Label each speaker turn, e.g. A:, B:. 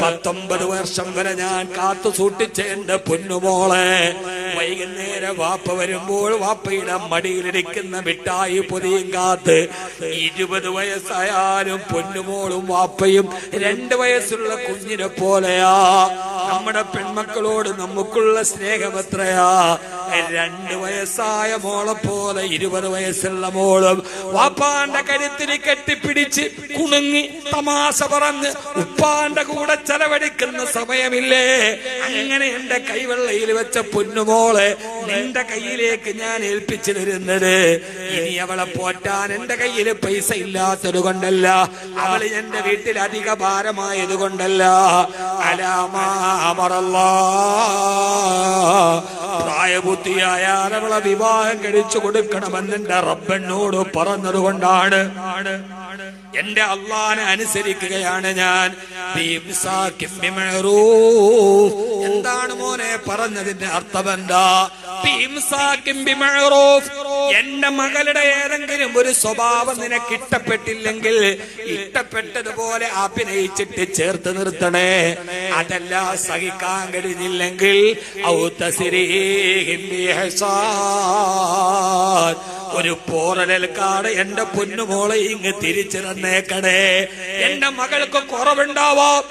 A: പത്തൊമ്പത് വർഷം വരെ ഞാൻ കാത്തു സൂക്ഷിച്ച എന്റെ പൊന്നുമോളെ. വൈകുന്നേരം വാപ്പ വരുമ്പോൾ വാപ്പയുടെ മടിയിലിരിക്കുന്ന മിഠായി പൊതിയും കാത്ത് ഇരുപത് വയസ്സായാലും പൊന്നുമോളും വാപ്പയും രണ്ട് വയസ്സുള്ള കുഞ്ഞിനെ പോലെയാ. നമ്മുടെ പെൺമക്കളോട് നമുക്കുള്ള സ്നേഹം എത്രയാ? രണ്ട് വയസ്സായ മോളെ പോലെ ഇരുപത് വയസ്സുള്ള മോളും വാപ്പാന്റെ കരുത്തിന് കെട്ടിപ്പിടിച്ച് കുണുങ്ങി തമാശ പറഞ്ഞ് ഉപ്പാന്റെ കൂടെ ചെലവഴിക്കുന്ന സമയമില്ലേ? അങ്ങനെ എന്റെ കൈവെള്ളയിൽ വെച്ച പൊന്നുമോളെ നിന്റെ കയ്യിലേക്ക് ഞാൻ ഏൽപ്പിച്ചു തരുന്നത് ഇനി അവളെ പോറ്റാൻ എന്റെ കയ്യിൽ പൈസ ഇല്ലാത്തത് കൊണ്ടല്ല അവൾ എന്റെ വീട്ടിൽ അധിക ഭാരമായത് കൊണ്ടല്ല അലാമാമറല്ലാ പ്രായബുദ്ധിയായാൽ അവളെ വിവാഹം കഴിച്ചു കൊടുക്കണമെന്ന് എന്റെ റബ്ബനോട് പറഞ്ഞതുകൊണ്ടാണ് എന്റെ അള്ളാനെ അനുസരിക്കുകയാണ് ഞാൻ. എന്താണ് മോനെ പറഞ്ഞതിന്റെ അർത്ഥം എന്താ. എന്റെ മകളുടെ ഏതെങ്കിലും ഒരു സ്വഭാവം നിനക്ക് ഇഷ്ടപ്പെട്ടില്ലെങ്കിൽ ഇഷ്ടപ്പെട്ടതുപോലെ അഭിനയിച്ചിട്ട് ചേർത്ത് നിർത്തണേ. അതല്ല സഹിക്കാൻ കഴിഞ്ഞില്ലെങ്കിൽ ഒരു പോറലേൽക്കാട് എന്റെ പൊന്നുമോളെ ഇങ്ങ് തിരിച്ചു തന്നേക്കണേ എന്റെ മകൾക്ക് കുറവുണ്ടാവാം.